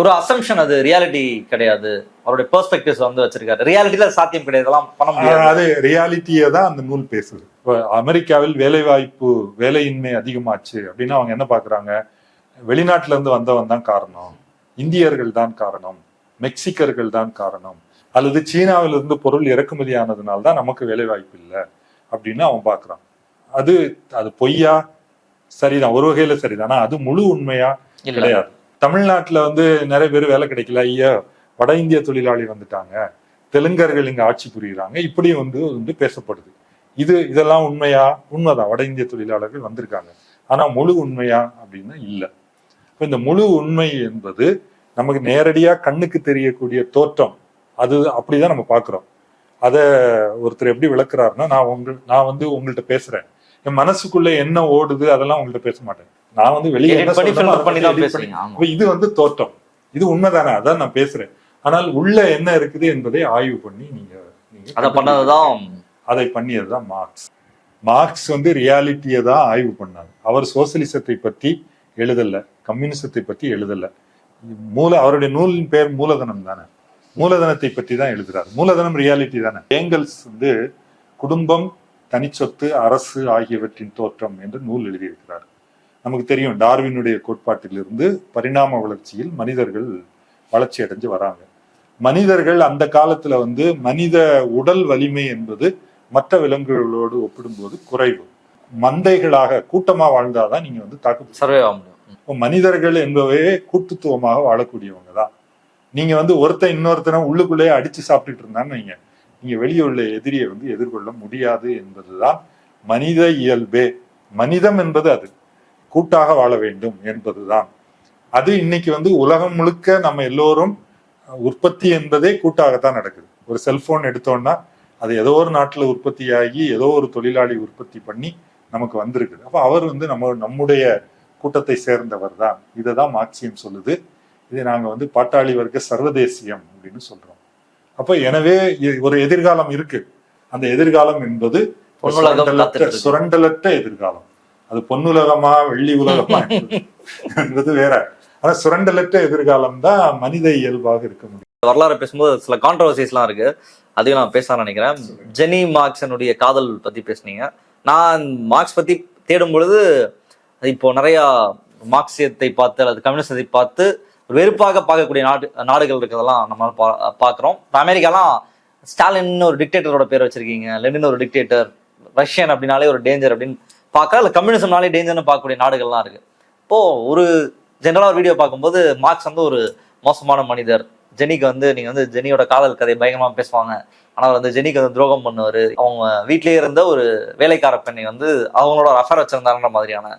ஒரு அசம்ஷன் அது ரியாலிட்டி கிடையாது. அவருடைய பெர்ஸ்பெக்டிவ்ஸ் வந்து வச்சிருக்காரு. ரியாலிட்டியில சாத்தியம் கிடையாது. இதெல்லாம் பண்ண முடியாது. அது ரியாலிட்டியை தான் அந்த நூல் பேசுது. இப்போ அமெரிக்காவில் வேலைவாய்ப்பு வேலையின்மை அதிகமாச்சு அப்படின்னா அவங்க என்ன பாக்குறாங்க? வெளிநாட்டுல இருந்து வந்தவன் தான் காரணம். இந்தியர்கள் தான் காரணம். மெக்சிகர்கள் தான் காரணம். அல்லது சீனாவில இருந்து பொருள் இறக்குமதி ஆனதுனால தான் நமக்கு வேலை வாய்ப்பு இல்லை அப்படின்னு அவன் பாக்குறான். அது அது பொய்யா? சரிதான். ஒரு வகையில சரிதான். ஆனா அது முழு உண்மையா? கிடையாது. தமிழ்நாட்டுல வந்து நிறைய பேர் வேலை கிடைக்கல. ஐயா வட இந்திய தொழிலாளி வந்துட்டாங்க. தெலுங்கர்கள் இங்க ஆட்சி புரியுறாங்க. இப்படியும் வந்து வந்து பேசப்படுது. இது இதெல்லாம் உண்மையா? உண்மைதான். வட இந்திய தொழிலாளர்கள் வந்திருக்காங்க. ஆனா முழு உண்மையா அப்படின்னா இல்ல. இப்போ இந்த முழு உண்மை என்பது நமக்கு நேரடியா கண்ணுக்கு தெரியக்கூடிய தோற்றம். அது அப்படிதான் நம்ம பாக்குறோம் அத ஒருத்தர் எப்படி விளக்குறாருன்னா நான் உங்க நான் வந்து உங்கள்ட்ட பேசுறேன். என் மனசுக்குள்ள என்ன ஓடுது அதெல்லாம் உங்கள்கிட்ட பேச மாட்டேன். நான் வந்து வெளியே இது வந்து தோற்றம். இது உண்மைதானே? அதான் நான் பேசுறேன். ஆனால் உள்ள என்ன இருக்குது என்பதை ஆய்வு பண்ணி நீங்க அதை பண்ணதுதான் அதை பண்ணியதுதான் மார்க்ஸ். மார்க்ஸ் வந்து ரியாலிட்டியை தான் ஆய்வு பண்ணார் அவர் சோசியலிசத்தை பத்தி எழுதல கம்யூனிசத்தை பத்தி எழுதல. மூல அவருடைய நூலின் பேர் மூலதனம் தானே. மூலதனத்தை பற்றி தான் எழுதுறார். மூலதனம் ரியாலிட்டி தானே. ஏங்கல்ஸ் வந்து குடும்பம் தனிச்சொத்து அரசு ஆகியவற்றின் தோற்றம் என்று நூல் எழுதியிருக்கிறார். நமக்கு தெரியும் டார்வினுடைய கோட்பாட்டிலிருந்து பரிணாம வளர்ச்சியில் மனிதர்கள் வளர்ச்சி அடைஞ்சு வராங்க. மனிதர்கள் அந்த காலத்துல வந்து மனித உடல் வலிமை என்பது மற்ற விலங்குகளோடு ஒப்பிடும்போது குறைவு. மந்தைகளாக கூட்டமா வாழ்ந்தாதான் நீங்க வந்து தாக்கு சர்வே ஆக முடியும் மனிதர்கள் என்பவே கூட்டுத்துவமாக வாழக்கூடியவங்க தான். நீங்க வந்து ஒருத்தன் இன்னொருத்தனை உள்ளுக்குள்ளேயே அடிச்சு சாப்பிட்டுட்டு இருந்தான்னு வைங்க. நீங்க வெளியே உள்ள எதிரியை வந்து எதிர்கொள்ள முடியாது என்பதுதான் மனித இயல்பே. மனிதம் என்பது அது. கூட்டாக வாழ வேண்டும் என்பதுதான். அது இன்னைக்கு வந்து உலகம் முழுக்க நம்ம எல்லோரும் உற்பத்தி என்பதே கூட்டாகத்தான் நடக்குது. ஒரு செல்போன் எடுத்தோம்னா அது ஏதோ ஒரு நாட்டுல உற்பத்தியாகி ஏதோ ஒரு தொழிலாளி உற்பத்தி பண்ணி நமக்கு வந்திருக்குது. அப்ப அவர் வந்து நம்ம நம்முடைய கூட்டத்தை சேர்ந்தவர் தான். இதை தான் மார்க்சியம் சொல்லுது. இதை நாங்க வந்து பாட்டாளி வர்க்க சர்வதேசியம் அப்படின்னு சொல்றோம். அப்ப எனவே ஒரு எதிர்காலம் இருக்கு. அந்த எதிர்காலம் என்பது. சுரண்டலற்ற எதிர்காலம். அது பொன்னுலகமா வெள்ளி உலகமா என்பது- வேற. ஆனா சுரண்டலற்ற எதிர்காலம் தான் மனித இயல்பாக இருக்க முடியும். வரலாறு பேசும்போது சில கான்ட்ரவர்சிஸ்லாம் இருக்கு. அதையும் நான் பேச நினைக்கிறேன். ஜெனி மார்க்ஸனுடைய காதல் பத்தி பேசுனீங்க. நான் மார்க்ஸ் பத்தி தேடும் பொழுது இப்போ நிறைய மார்க்சியத்தை பார்த்து அல்லது கம்யூனிசத்தை பார்த்து வெறுப்பாக பார்க்கக்கூடிய நாடு நாடுகள் இருக்கிறதெல்லாம் நம்மளால பா பார்க்குறோம். அமெரிக்காலாம் ஸ்டாலின் ஒரு டிக்டேட்டரோட பேர் வச்சிருக்கீங்க லெனின் ஒரு டிக்டேட்டர் ரஷ்யன் அப்படின்னாலே ஒரு டேஞ்சர் அப்படின்னு பார்க்கலாம் இல்லை கம்யூனிசம்னாலே டேஞ்சர்னு பார்க்கக்கூடிய நாடுகள்லாம் இருக்கு. இப்போ ஒரு ஜென்ரலா ஒரு வீடியோ பார்க்கும்போது மார்க்ஸ் வந்து ஒரு மோசமான மனிதர். ஜெனிக்கு வந்து நீங்க வந்து ஜெனியோட காதல் கதை பயங்கரமா பேசுவாங்க. ஆனா அவர் வந்து ஜெனிக்கு வந்து துரோகம் பண்ணுவாரு. அவங்க வீட்லயே இருந்த ஒரு வேலைக்கார பெண்ணை வந்து அவங்களோட அஃபேர் வச்சிருந்தாங்கன்ற மாதிரியான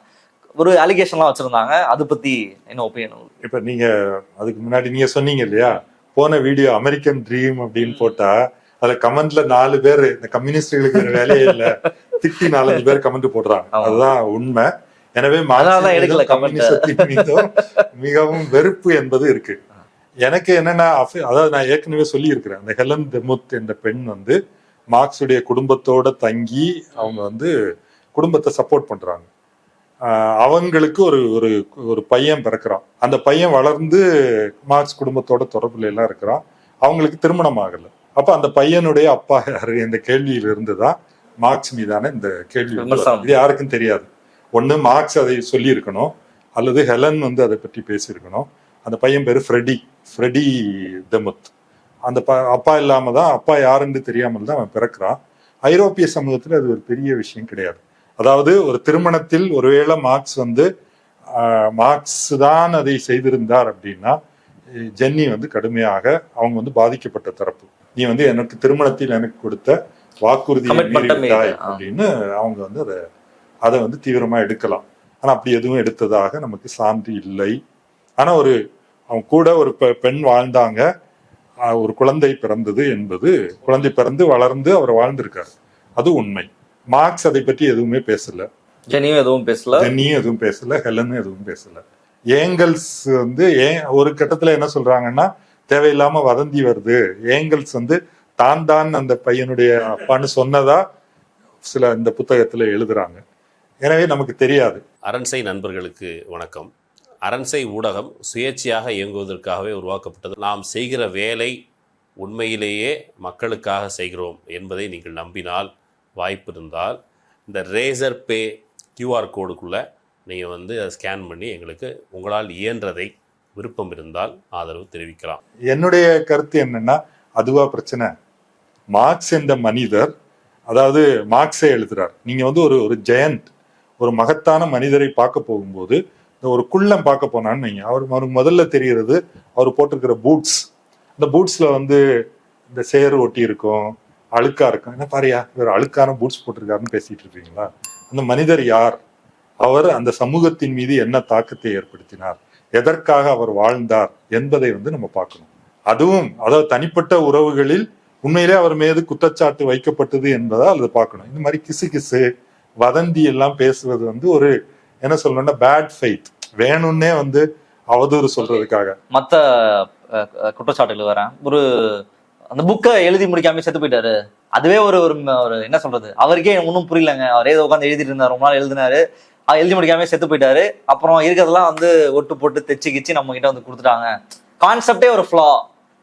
ஒரு அலிகேஷன்லாம் வச்சிருந்தாங்க. அது பத்தி என்ன ஒப்பீனியன் இப்ப நீங்க அதுக்கு முன்னாடி நீங்க சொன்னீங்க இல்லையா? போன வீடியோ அமெரிக்கன் ட்ரீம் அப்படின்னு போட்டா அதுல கமெண்ட்ல நாலு பேர் இந்த கம்யூனிஸ்டுகளுக்கு வேலையே இல்ல. திட்டி நாலஞ்சு பேர் கமெண்ட் போடுறாங்க. அதுதான் உண்மை. எனவே மிகவும் வெறுப்பு என்பது இருக்கு. எனக்கு என்னன்னா அதாவது நான் ஏற்கனவே சொல்லி இருக்கிறேன் அந்த ஹெலன் தெமுத் என்ற பெண் வந்து மார்க்ஸுடைய குடும்பத்தோட தங்கி அவங்க வந்து குடும்பத்தை சப்போர்ட் பண்றாங்க. அவங்களுக்கு ஒரு ஒரு ஒரு பையன் பிறக்கிறான். அந்த பையன் வளர்ந்து மார்க்ஸ் குடும்பத்தோட தொடர்புல எல்லாம் இருக்கிறான். அவங்களுக்கு திருமணம் ஆகல. அப்ப அந்த பையனுடைய அப்பா யாரு? இந்த கேள்வியில இருந்துதான் மார்க்ஸ் மீதான இந்த கேள்வி. இது யாருக்கும் தெரியாது. ஒண்ணு மார்க்ஸ் அதை சொல்லி இருக்கணும் அல்லது ஹெலன் வந்து அதை பற்றி பேசியிருக்கணும். அந்த பையன் பேரு ஃப்ரெடி ஃப்ரெடி தெமுத். அந்த ப அப்பா இல்லாம தான் அப்பா யாருன்னு தெரியாமல் தான் அவன் பிறக்கிறான். ஐரோப்பிய சமூகத்துல அது ஒரு பெரிய விஷயம் கிடையாது. அதாவது ஒரு திருமணத்தில் ஒருவேளை மார்க்ஸ் வந்து மார்க்ஸ் தான் அதை செய்திருந்தார் அப்படின்னா ஜென்னி வந்து கடுமையாக அவங்க வந்து பாதிக்கப்பட்ட தரப்பு. நீ வந்து எனக்கு திருமணத்தில் எனக்கு கொடுத்த ஆ. அப்படின்னு அவங்க வந்து அதை அதை வந்து தீவிரமா எடுக்கலாம். ஆனா அப்படி எதுவும் எடுத்ததாக நமக்கு சான்று இல்லை. ஆனா ஒரு அவங்க கூட ஒரு பெண் வாழ்ந்தாங்க. ஒரு குழந்தை பிறந்தது என்பது குழந்தை பிறந்து வளர்ந்து அவர் வாழ்ந்திருக்காரு. அது உண்மை. மார்க்ஸ் அதை பற்றி எதுவுமே பேசல. ஜெனியும் எதுவும் பேசல. ஜென்னியும் எதுவும் பேசல. ஹெலனும் எதுவும் பேசல. ஏங்கல்ஸ் வந்து ஏன் ஒரு கட்டத்துல என்ன சொல்றாங்கன்னா தேவையில்லாம வதந்தி வருது. ஏங்கல்ஸ் வந்து தான் தான் அந்த பையனுடைய அப்பான்னு சொன்னதா சில இந்த புத்தகத்துல எழுதுறாங்க. எனவே நமக்கு தெரியாது. அரண்சை நண்பர்களுக்கு வணக்கம். அரண்சை ஊடகம் சுயேட்சையாக இயங்குவதற்காகவே உருவாக்கப்பட்டது. நாம் செய்கிற வேலை உண்மையிலேயே மக்களுக்காக செய்கிறோம் என்பதை நீங்கள் நம்பினால் வாய்ப்பு இருந்தால் இந்த ரேசர் பே கியூஆர் கோடுக்குள்ளே நீங்கள் வந்து அதை ஸ்கேன் பண்ணி எங்களுக்கு உங்களால் இயன்றதை விருப்பம் இருந்தால் ஆதரவு தெரிவிக்கலாம். என்னுடைய கருத்து என்னன்னா அதுவா பிரச்சனை. மார்க்ஸ் என்ற மனிதர் அதாவது மார்க்ஸே எழுதுறார். நீங்க வந்து ஒரு ஒரு ஜெயண்ட் ஒரு மகத்தான மனிதரை பார்க்க போகும்போது இந்த ஒரு குள்ளம் பார்க்க போனான்னு வைங்க. அவர் அவருக்கு முதல்ல தெரிகிறது அவர் போட்டிருக்கிற பூட்ஸ். இந்த பூட்ஸ்ல வந்து இந்த சேறு ஒட்டி இருக்கும் அழுக்கா இருக்கும். என்ன பாரியா இவர் அழுக்கான பூட்ஸ் போட்டிருக்காருன்னு பேசிட்டு இருக்கீங்களா? அந்த மனிதர் யார்? அவர் அந்த சமூகத்தின் மீது என்ன தாக்கத்தை ஏற்படுத்தினார்? எதற்காக அவர் வாழ்ந்தார் என்பதை வந்து நம்ம பார்க்கணும். அதுவும் அதாவது தனிப்பட்ட உறவுகளில் உண்மையிலே அவர் மீது குற்றச்சாட்டு வைக்கப்பட்டது என்பதால் அதை பார்க்கணும். இந்த மாதிரி கிசு கிசு வதந்தி எல்லாம் பேசுவது வந்து ஒரு என்ன சொல்லணும்னா பேட் ஃபைட் வேணும்னே வந்து அவதூறு சொல்றதுக்காக. மத்த குற்றச்சாட்டுகள் வரேன் ஒரு அந்த புக்கை எழுதி முடிக்காம செத்து போயிட்டாரு. அதுவே ஒரு ஒரு என்ன சொல்றது? அவருக்கே ஒன்றும் புரியலங்க. அவர் ஏதோ உட்காந்து எழுதிட்டு இருந்தார் ரொம்ப நாள் எழுதினாரு. அவர் எழுதி முடிக்காம செத்து போயிட்டாரு. அப்புறம் இருக்கிறதெல்லாம் வந்து ஒட்டு போட்டு தைச்சு கிச்சு நம்ம கிட்ட வந்து கொடுத்துட்டாங்க. கான்செப்டே ஒரு ஃப்ளா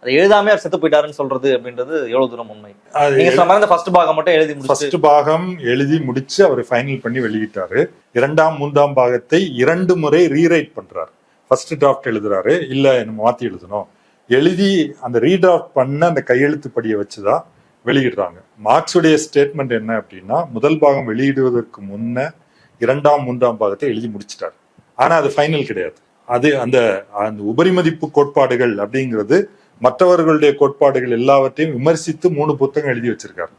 அதை எழுதாமே அவர் செத்து போயிட்டாருன்னு சொல்றது அப்படின்றது எவ்வளவு தூரம் உண்மை? நீங்க சொன்ன மாதிரி ஃபர்ஸ்ட் பாகம் மட்டும் எழுதி ஃபர்ஸ்ட் பாகம் எழுதி முடிச்சு அவர் ஃபைனல் பண்ணி வெளியிட்டாரு. இரண்டாம் மூன்றாம் பாகத்தை இரண்டு முறை ரீரைட் பண்றாரு. ஃபர்ஸ்ட் டிராஃப்ட் எழுதுறாரு. இல்ல நம்ம மாத்தி எழுதணும். எழுதி அந்த ரீடிராஃப்ட் பண்ண அந்த கையெழுத்து படியை வச்சுதான் வெளியிடுறாங்க. மார்க்ஸுடைய ஸ்டேட்மெண்ட் என்ன அப்படின்னா முதல் பாகம் வெளியிடுவதற்கு முன்ன இரண்டாம் மூன்றாம் பாகத்தை எழுதி முடிச்சிட்டாரு. ஆனா அது ஃபைனல் கிடையாது. அது அந்த அந்த உபரிமதிப்பு கோட்பாடுகள் அப்படிங்கிறது மற்றவர்களுடைய கோட்பாடுகள் எல்லாவற்றையும் விமர்சித்து மூணு புத்தகம் எழுதி வச்சிருக்காரு.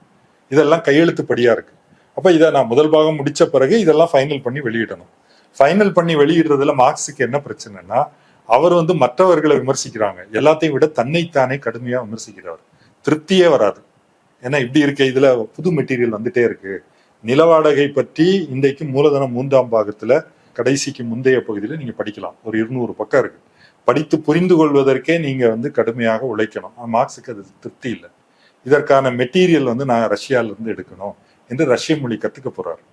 இதெல்லாம் கையெழுத்துப்படியா இருக்கு. அப்ப இதை நான் முதல் பாகம் முடிச்ச பிறகு இதெல்லாம் ஃபைனல் பண்ணி வெளியிடணும். ஃபைனல் பண்ணி வெளியிடுறதுல மார்க்ஸுக்கு என்ன பிரச்சனைனா அவர் வந்து மற்றவர்களை விமர்சிக்கிறாங்க. எல்லாத்தையும் விட தன்னைத்தானே கடுமையா விமர்சிக்கிறார் திருப்தியே வராது. ஏன்னா இப்படி இருக்க இதுல புது மெட்டீரியல் வந்துட்டே இருக்கு. நில வாடகை பற்றி இன்றைக்கு மூலதனம் மூன்றாம் பாகத்துல கடைசிக்கு முந்தைய பகுதியில நீங்க படிக்கலாம். ஒரு இருநூறு பக்கம் இருக்கு. படித்து புரிந்து கொள்வதற்கே நீங்க வந்து கடுமையாக உழைக்கணும். மார்க்ஸுக்கு அது திருப்தி இல்லை. இதற்கான மெட்டீரியல் வந்து நான் ரஷ்யால இருந்து எடுக்கணும் என்று ரஷ்ய மொழி கத்துக்க போறாரு.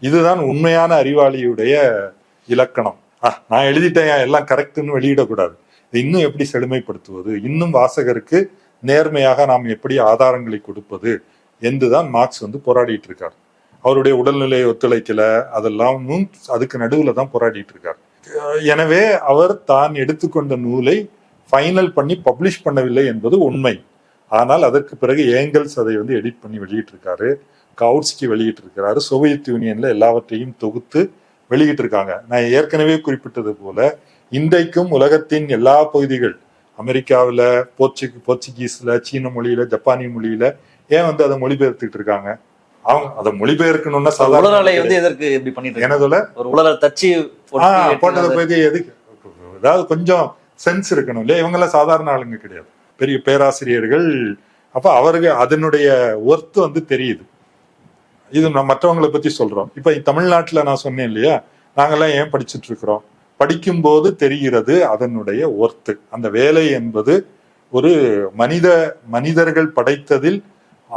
இதுதான் உண்மையான அறிவாளியுடைய இலக்கணம். ஆ நான் எழுதிட்டேன் எல்லாம் கரெக்ட்னு வெளியிடக்கூடாது. இது இன்னும் எப்படி செழுமைப்படுத்துவது? இன்னும் வாசகருக்கு நேர்மையாக நாம் எப்படி ஆதாரங்களை கொடுப்பது? என்றுதான் மார்க்ஸ் வந்து போராடிட்டு இருக்கார். அவருடைய உடல்நிலை ஒத்துழைக்கல அதெல்லாம் அதுக்கு நடுவில் தான் போராடிட்டு இருக்கார். எனவே அவர் தான் எடுத்துக்கொண்ட நூலை ஃபைனல் பண்ணி பப்ளிஷ் பண்ணவில்லை என்பது உண்மை. ஆனால் அதற்கு பிறகு ஏங்கல்ஸ் அதை வந்து எடிட் பண்ணி வெளியிட்டிருக்காரு. கவுட்ஸ்கி வெளியிட்டிருக்கிறாரு. சோவியத் யூனியன்ல எல்லாவற்றையும் தொகுத்து வெளியிட்டிருக்காங்க. நான் ஏற்கனவே குறிப்பிட்டது போல இன்றைக்கும் உலகத்தின் எல்லா பகுதிகள் அமெரிக்காவில் போர்ச்சு போர்ச்சுகீஸில் சீன மொழியில் ஜப்பானிய மொழியில் ஏன் வந்து அதை மொழிபெயர்த்துக்கிட்டு இருக்காங்க? அவங்க அதை மொழிபெயர்க்கணும்னா சாதாரண உலகலை வந்து எதற்கு இப்படி பண்ணிட்டு? எனதுல ஒரு உலகல் தச்சு போட்டதை பத்தி எதுக்கு? அதாவது கொஞ்சம் சென்ஸ் இருக்கணும் இல்லையா? இவங்க எல்லாம் சாதாரண ஆளுங்க கிடையாது. பெரிய பேராசிரியர்கள். அப்ப அவருக்கு அதனுடைய ஒர்த்து வந்து தெரியுது. இது நான் மற்றவங்களை பத்தி சொல்றோம். இப்ப தமிழ்நாட்டுல நான் சொன்னேன் இல்லையா? நாங்கெல்லாம் ஏன் படிச்சுட்டு இருக்கிறோம்? படிக்கும்போது தெரிகிறது அதனுடைய ஒர்த்து அந்த வேலை என்பது ஒரு மனித மனிதர்கள் படைத்ததில்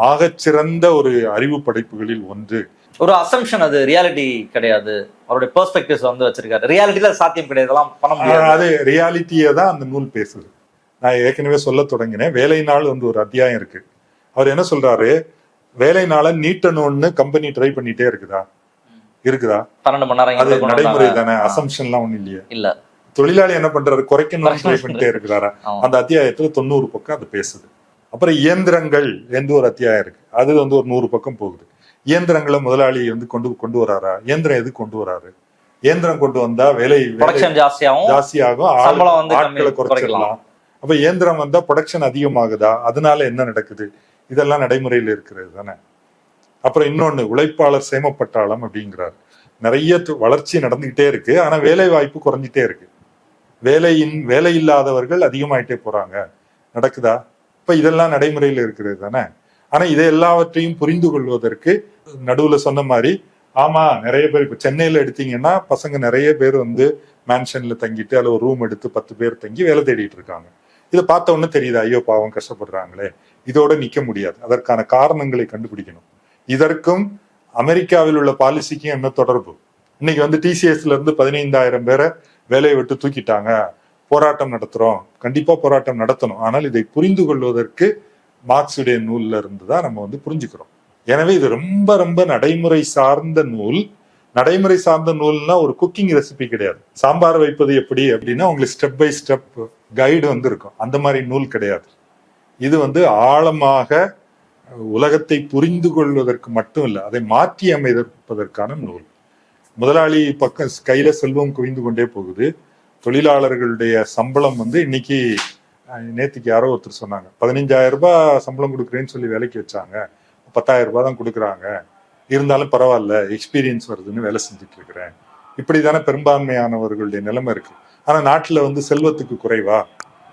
ஆகச்சிறந்த ஒரு அறிவு படைப்புகளில் ஒன்று. ஒரு அசம்ஷன் அது ரியாலிட்டி கிடையாது. அவருடைய பெர்ஸ்பெக்டிவ்ஸ் வந்து வச்சிருக்காரு. ரியாலிட்டில சாத்தியம் கிடையாது. இதெல்லாம் பண்ண முடியாது. அது ரியாலிட்டியை தான் அந்த நூல் பேசுது. நான் ஏற்கனவே சொல்ல தொடங்கினேன். வேலை நாள் வந்து ஒரு அத்தியாயம் இருக்கு. அவர் என்ன சொல்றாரு? வேலை நாளை நீட்டணும்னு கம்பெனி ட்ரை பண்ணிட்டே இருக்குதா? இருக்குதா? பன்னெண்டு மணி நேரம் அது நடைமுறை. தானே. அசம்ஷன்லாம் ஒண்ணும் இல்லையே. இல்ல. தொழிலாளி என்ன பண்றாரு? குறைக்கணும்னு ட்ரை. பண்ணிட்டே இருக்கிறாரா. அந்த அத்தியாயத்துல தொண்ணூறு பக்கம் அது பேசுது. அப்புறம் இயந்திரங்கள் என்று ஒரு அத்தியாயம் இருக்கு. அது வந்து ஒரு நூறு பக்கம் போகுது. இயந்திரங்களை முதலாளி வந்து கொண்டு கொண்டு வராரா? இயந்திரம் எது கொண்டு வராரு? இயந்திரம் கொண்டு வந்தா வேலை ஜாஸ்தியாகும் ஜாஸ்தியாகும் ஆட்களை குறைச்சிடலாம். அப்ப இயந்திரம் வந்தா ப்ரொடக்ஷன் அதிகமாகுதா? அதனால என்ன நடக்குது? இதெல்லாம் நடைமுறையில் இருக்கிறது தானே. அப்புறம் இன்னொன்னு உழைப்பாளர் சேமப்பட்டாளம் அப்படிங்கிறார். நிறைய வளர்ச்சி நடந்துகிட்டே இருக்கு. ஆனா வேலை வாய்ப்பு குறைஞ்சிட்டே இருக்கு. வேலையின் வேலை இல்லாதவர்கள் அதிகமாயிட்டே போறாங்க. நடக்குதா? இப்ப இதெல்லாம் நடைமுறையில் இருக்கிறது தானே? ஆனா இதை எல்லாவற்றையும் புரிந்து கொள்வதற்கு நடுவுல சொன்ன மாதிரி ஆமா நிறைய பேர் இப்ப சென்னையில எடுத்தீங்கன்னா பசங்க நிறைய பேர் வந்து மேன்ஷன்ல தங்கிட்டு அல்ல ஒரு ரூம் எடுத்து பத்து பேர் தங்கி வேலை தேடிட்டு இருக்காங்க. இதை பார்த்த உடனே தெரியுது ஐயோ பாவம் கஷ்டப்படுறாங்களே. இதோட நிக்க முடியாது. அதற்கான காரணங்களை கண்டுபிடிக்கணும். இதற்கும் அமெரிக்காவில் உள்ள பாலிசிக்கும் என்ன தொடர்பு? இன்னைக்கு வந்து டிசிஎஸ்ல இருந்து பதினைந்தாயிரம் பேரை வேலையை விட்டு தூக்கிட்டாங்க. போராட்டம் நடத்துறோம். கண்டிப்பா போராட்டம் நடத்தணும். ஆனால் இதை புரிந்து கொள்வதற்கு மார்க்சுடைய நூல்ல இருந்து தான் நம்ம வந்து புரிஞ்சுக்கிறோம். எனவே இது ரொம்ப ரொம்ப நடைமுறை சார்ந்த நூல். நடைமுறை சார்ந்த நூல்னா ஒரு குக்கிங் ரெசிபி கிடையாது. சாம்பார் வைப்பது எப்படி அப்படின்னா உங்களுக்கு ஸ்டெப் பை ஸ்டெப் கைடு வந்து இருக்கும். அந்த மாதிரி நூல் கிடையாது. இது வந்து ஆழமாக உலகத்தை புரிந்து கொள்வதற்கு மட்டும் இல்லை அதை மாற்றி அமைப்பதற்கான நூல். முதலாளி பக்கம் கையில செல்வம் குவிந்து கொண்டே போகுது. தொழிலாளர்களுடைய சம்பளம் வந்து இன்னைக்கு நேத்துக்கு யாரோ ஒருத்தர் சொன்னாங்க. பதினஞ்சாயிரம் ரூபாய் சம்பளம் கொடுக்குறேன்னு சொல்லி வேலைக்கு வச்சாங்க. பத்தாயிரம் ரூபாய் தான் கொடுக்குறாங்க. இருந்தாலும் பரவாயில்ல எக்ஸ்பீரியன்ஸ் வருதுன்னு வேலை செஞ்சுட்டு இருக்கிறேன் இப்படிதானே பெரும்பான்மையானவர்களுடைய நிலைமை இருக்கு. ஆனால் நாட்டில் வந்து செல்வத்துக்கு குறைவா?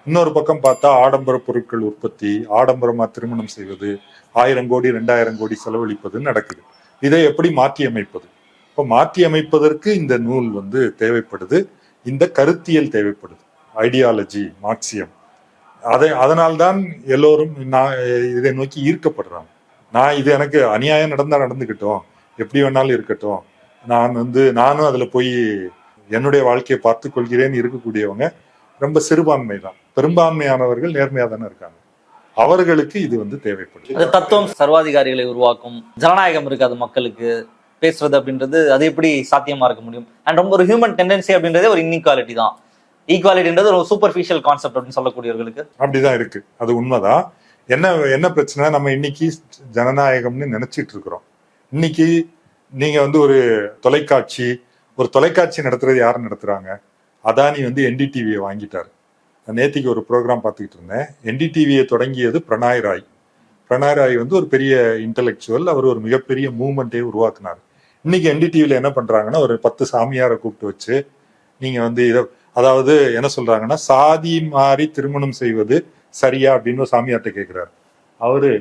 இன்னொரு பக்கம் பார்த்தா ஆடம்பர பொருட்கள் உற்பத்தி ஆடம்பரமா திருமணம் செய்வது ஆயிரம் கோடி ரெண்டாயிரம் கோடி செலவழிப்பது நடக்குது. இதை எப்படி மாற்றி அமைப்பது இப்போ மாற்றி அமைப்பதற்கு இந்த நூல் வந்து தேவைப்படுது. இந்த கருத்தியல் தேவைப்படுது. ஐடியாலஜி மார்க்சியம் அதை அதனால்தான் எல்லோரும் நான் இதை நோக்கி ஈர்க்கப்படுறாங்க. நான் இது எனக்கு அநியாயம் நடந்தா நடந்துக்கிட்டோம். எப்படி வேணாலும் இருக்கட்டும். நான் வந்து நானும் அதுல போய் என்னுடைய வாழ்க்கையை பார்த்து கொள்கிறேன் இருக்கக்கூடியவங்க ரொம்ப சிறுபான்மை தான் பெரும்பான்மையானவர்கள் நேர்மையாக தானே இருக்காங்க. அவர்களுக்கு இது வந்து தேவைப்படுது. தத்துவம் சர்வாதிகாரிகளை உருவாக்கும். ஜனநாயகம் இருக்காது மக்களுக்கு. பேசுறது அப்படின்றது அது எப்படி சாத்தியமா இருக்க முடியும்? அண்ட் ரொம்ப ஒரு ஹியூமன் டெண்டன்சி அப்படின்றதே ஒரு இன்இக்வாலிட்டி தான். ஈக்வாலிட்டின்றது ஒரு சூப்பர்ஃபிஷியல் கான்செப்ட் அப்படின்னு சொல்லக்கூடியவர்களுக்கு. அப்படிதான் இருக்கு. அது உண்மைதான். என்ன என்ன பிரச்சனை? நம்ம இன்னைக்கு ஜனநாயகம்னு நினைச்சிட்டு இருக்கிறோம். இன்னைக்கு நீங்க வந்து ஒரு தொலைக்காட்சி ஒரு தொலைக்காட்சி நடத்துறது யார் நடத்துறாங்க? அதானி வந்து என்டிடிவியை வாங்கிட்டாரு. நேத்திக்கு ஒரு ப்ரோக்ராம் பார்த்துக்கிட்டு இருந்தேன். என்டிடிவியை தொடங்கியது பிரணாய் ராய். பிரணாய் ராய் வந்து ஒரு பெரிய இன்டலெக்சுவல் அவர் ஒரு மிகப்பெரிய மூமெண்ட்டே உருவாக்குனார். இன்னைக்கு என்டிடிவில என்ன பண்றாங்கன்னா ஒரு பத்து சாமியாரை கூப்பிட்டு வச்சு நீங்க வந்து இதை அதாவது என்ன சொல்றாங்கன்னா சாதி மாறி திருமணம் செய்வது சரியா அப்படின்னு சாமியார்ட்ட கேட்கிறாரு அவரு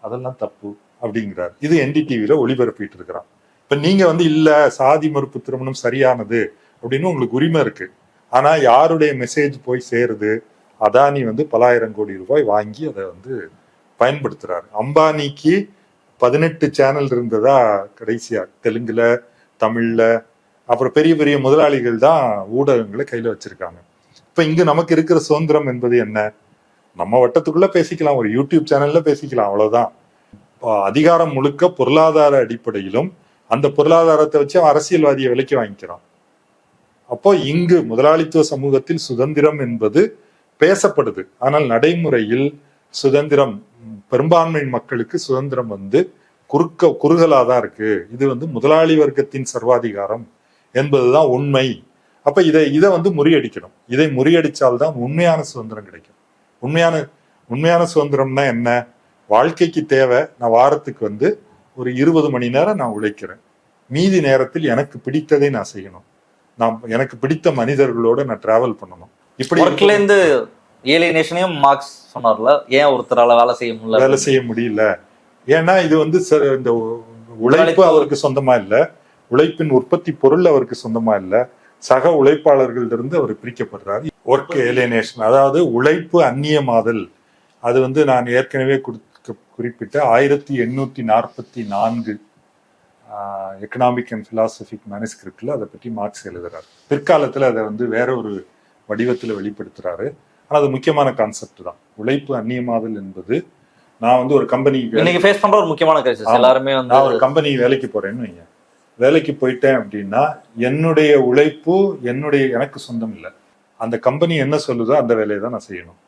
அதெல்லாம் தப்பு அப்படிங்கிறார். இது என்டிடிவியில ஒளிபரப்பிட்டு இருக்கிறான். இப்ப நீங்க வந்து இல்ல சாதி மறுப்பு திருமணம் சரியானது அப்படின்னு உங்களுக்கு உரிமை இருக்கு. ஆனா யாருடைய மெசேஜ் போய் சேருது? அதானி வந்து பலாயிரம் கோடி ரூபாய் வாங்கி அதை வந்து பயன்படுத்துறாரு. அம்பானிக்கு பதினெட்டு சேனல் இருந்ததா கடைசியா? தெலுங்குல தமிழ்ல அப்புறம் பெரிய பெரிய முதலாளிகள் தான் ஊடகங்களை கையில வச்சிருக்காங்க. இப்ப இங்க நமக்கு இருக்கிற சுதந்திரம் என்பது என்ன? நம்ம வட்டத்துக்குள்ள பேசிக்கலாம் ஒரு யூடியூப் சேனல்ல பேசிக்கலாம் அவ்வளவுதான். அதிகாரம் முழுக்க பொருளாதார அடிப்படையிலும் அந்த பொருளாதாரத்தை வச்சு அரசியல்வாதியை விலைக்கு வாங்கிக்கிறான். அப்போ இங்கு முதலாளித்துவ சமூகத்தில் சுதந்திரம் என்பது பேசப்படுது. ஆனால் நடைமுறையில் சுதந்திரம் பெரும்பான்மை மக்களுக்கு சுதந்திரம் வந்து குறுக்க குறுகலா தான் இருக்கு. இது வந்து முதலாளி வர்க்கத்தின் சர்வாதிகாரம் என்பதுதான் உண்மை. அப்ப இதை இதை வந்து முறியடிக்கணும். இதை முறியடிச்சால்தான் உண்மையான சுதந்திரம் கிடைக்கும். உண்மையான உண்மையான சுதந்திரம்னா என்ன? வாழ்க்கைக்கு தேவை. நான் வாரத்துக்கு வந்து ஒரு இருபது மணி நேரம் நான் உழைக்கிறேன். மீதி நேரத்தில் எனக்கு பிடித்ததை நான் செய்யணும். நான் எனக்கு பிடித்த மனிதர்களோட நான் டிராவல் பண்ணணும். இப்படி ஏலியனேஷனையும் மார்க்ஸ் சொன்னார்ல. ஏன் ஒருத்தரால வேலை செய்ய முடியல? வேலை செய்ய முடியல. ஏன்னா இது வந்து இந்த உழைப்பு அவருக்கு சொந்தமா இல்ல. உழைப்பின் உற்பத்தி பொருள் அவருக்கு சொந்தமா இல்ல. சக உழைப்பாளர்களிலிருந்து அவர் பிரிக்கப்படுறாரு. ஒர்க் ஏலியனேஷன் அதாவது உழைப்பு அந்நியமாதல். அது வந்து நான் ஏற்கனவே குறி- குறிப்பிட்ட ஆயிரத்தி எண்ணூத்தி நாற்பத்தி நான்கு எக்கனாமிக் அண்ட் பிலாசபிக் மேனஸ்கிரிப்ட்ல அதை பற்றி மார்க்ஸ் எழுதுறாரு. பிற்காலத்துல அதை வந்து வேற ஒரு வடிவத்துல வெளிப்படுத்துறாரு. ஆனா அது முக்கியமான கான்செப்ட் தான். உழைப்பு அந்நியமாதல் என்பது நான் வந்து ஒரு கம்பெனி இன்னைக்கு ஃபேஸ் பண்ற ஒரு முக்கியமான கிரைசிஸ். எல்லாருமே வந்து நான் ஒரு கம்பெனி வேலைக்கு போறேன்னு வைங்க. வேலைக்கு போயிட்டேன் அப்படின்னா என்னுடைய உழைப்பு என்னுடைய எனக்கு சொந்தம் இல்லை. அந்த கம்பெனி என்ன சொல்லுதோ அந்த வேலையை தான் நான் செய்யணும்.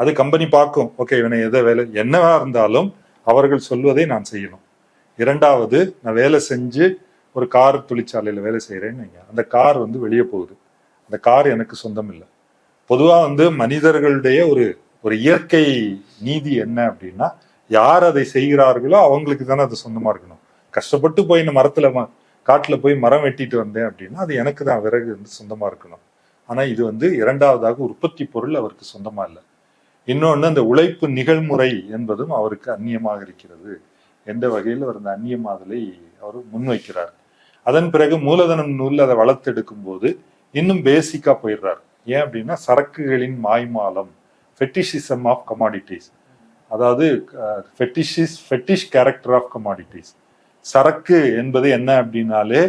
அது கம்பெனி பார்க்கும். ஓகே இவனை எதை வேலை என்னவா இருந்தாலும் அவர்கள் சொல்வதை நான் செய்யணும். இரண்டாவது நான் வேலை செஞ்சு ஒரு கார் தொழிற்சாலையில வேலை செய்யறேன்னு வைங்க. அந்த கார் வந்து வெளியே போகுது. அந்த கார் எனக்கு சொந்தம் இல்லை. பொதுவாக வந்து மனிதர்களுடைய ஒரு ஒரு இயற்கை நீதி என்ன அப்படின்னா யார் அதை செய்கிறார்களோ அவங்களுக்கு தானே அது சொந்தமா இருக்கணும். கஷ்டப்பட்டு போய் இந்த மரத்துல ம- காட்டுல போய் மரம் வெட்டிட்டு வந்தேன் அப்படின்னா அது எனக்கு தான் விறகு வந்து சொந்தமா இருக்கணும். ஆனா இது வந்து இரண்டாவதாக உற்பத்தி பொருள் அவருக்கு சொந்தமா இல்லை. இன்னொன்று அந்த உழைப்பு நிகழ்முறை என்பதும் அவருக்கு அந்நியமாக இருக்கிறது. எந்த வகையில் அவர் அந்த அந்நியமாதலை அவர் முன்வைக்கிறார். அதன் பிறகு மூலதனம் நூல் அதை வளர்த்தெடுக்கும் போது இன்னும் பேசிக்கா போயிடுறார். ஏன் அப்படின்னா சரக்குகளின் மாய்மாலம் ஃபெட்டிஷிசம் ஆஃப் கமாடிட்டிஸ் அதாவது fetishism fetish character of commodities சரக்கு என்பது என்ன அப்படின்னாலே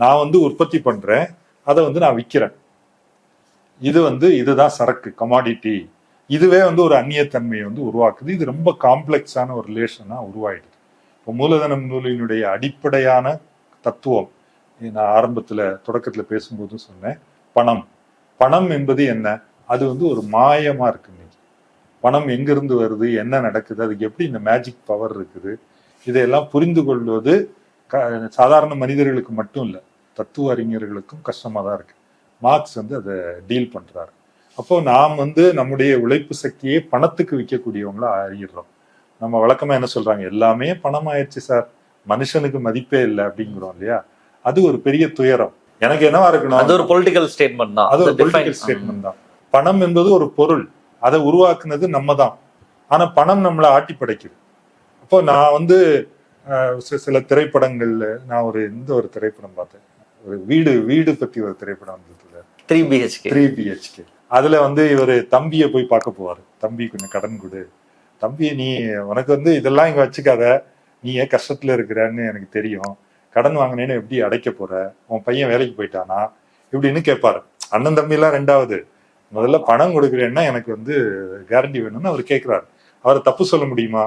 நான் வந்து உற்பத்தி பண்ணுறேன் அதை வந்து நான் விற்கிறேன் இது வந்து இதுதான் சரக்கு கமாடிட்டி இதுவே வந்து ஒரு அந்நியத்தன்மையை வந்து உருவாக்குது. இது ரொம்ப காம்ப்ளெக்ஸான ஒரு ரிலேஷனாக உருவாயிடுது. இப்போ மூலதனம் நூலினுடைய அடிப்படையான தத்துவம் நான் ஆரம்பத்தில் தொடக்கத்தில் பேசும்போதும் சொன்னேன். பணம். பணம் என்பது என்ன? அது வந்து ஒரு மாயமா இருக்கு இன்னைக்கு. பணம் எங்கிருந்து வருது? என்ன நடக்குது? அதுக்கு எப்படி இந்த மேஜிக் பவர் இருக்குது? இதையெல்லாம் புரிந்து கொள்வது க- சாதாரண மனிதர்களுக்கு மட்டும் இல்லை தத்துவ அறிஞர்களுக்கும் கஷ்டமாக தான் இருக்கு. மார்க்ஸ் வந்து அதை டீல் பண்றாரு. அப்போ நாம் வந்து நம்முடைய உழைப்பு சக்தியை பணத்துக்கு விற்கக்கூடியவங்களா அறிகிறோம் நம்ம வழக்கமா என்ன சொல்றாங்க? எல்லாமே பணம் ஆயிடுச்சு சார். மனுஷனுக்கு மதிப்பே இல்லை அப்படிங்கிறோம் இல்லையா? அது ஒரு பெரிய துயரம். எனக்கு என்னவா இருக்கணும்? அது ஒரு பொலிட்டிக்கல் ஸ்டேட்மெண்ட் தான். அது ஒரு பொலிட்டிக்கல் ஸ்டேட்மெண்ட் தான். பணம் என்பது ஒரு பொருள். அதை உருவாக்குனது நம்ம தான் ஆனா பணம் நம்மளை ஆட்டி படைக்குது. அப்போ நான் வந்து சில திரைப்படங்கள்ல நான் ஒரு இந்த ஒரு திரைப்படம் பார்த்தேன். ஒரு வீடு வீடு பத்தி ஒரு திரைப்படம் வந்தது த்ரீ பிஹெச்கே த்ரீ பிஹெச்கே அதுல வந்து இவர் தம்பியை போய் பார்க்க போவாரு. தம்பி கொஞ்சம் கடன் கொடு. தம்பி நீ உனக்கு வந்து இதெல்லாம் இங்க வச்சுக்காத. நீ ஏன் கஷ்டத்துல இருக்கிறன்னு எனக்கு தெரியும். கடன் வாங்கினேன்னு எப்படி அடைக்க போற? உன் பையன் வேலைக்கு போயிட்டானா? இப்படின்னு கேட்பாரு. அண்ணன் தம்பி எல்லாம் ரெண்டாவது. முதல்ல பணம் கொடுக்குறேன்னா எனக்கு வந்து கேரண்டி வேணும்னு அவர் கேட்கிறாரு அவரை தப்பு சொல்ல முடியுமா?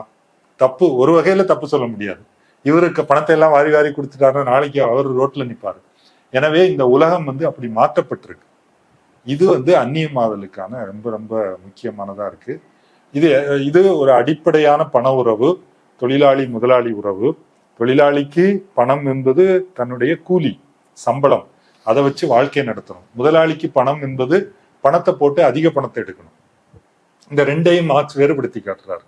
தப்பு ஒரு வகையில தப்பு சொல்ல முடியாது. இவருக்கு பணத்தை எல்லாம் வாரி வாரி கொடுத்துட்டாருன்னா நாளைக்கு அவர் ரோட்ல நிப்பாரு. எனவே இந்த உலகம் வந்து அப்படி மாற்றப்பட்டிருக்கு. இது வந்து அந்நியமாதலுக்கான ரொம்ப ரொம்ப முக்கியமானதா இருக்கு. இது இது ஒரு அடிப்படையான பண உறவு தொழிலாளி முதலாளி உறவு. தொழிலாளிக்கு பணம் என்பது தன்னுடைய கூலி சம்பளம். அதை வச்சு வாழ்க்கையை நடத்தணும். முதலாளிக்கு பணம் என்பது பணத்தை போட்டு அதிக பணத்தை எடுக்கணும். இந்த ரெண்டையும் மார்க்ஸ் வேறுபடுத்தி காட்டுறாரு.